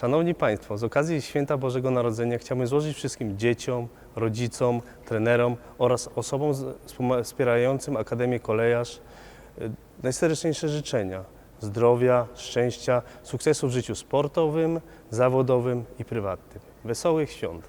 Szanowni Państwo, z okazji Święta Bożego Narodzenia chciałbym złożyć wszystkim dzieciom, rodzicom, trenerom oraz osobom wspierającym Akademię Kolejarz y, najserdeczniejsze życzenia zdrowia, szczęścia, sukcesu w życiu sportowym, zawodowym i prywatnym. Wesołych świąt!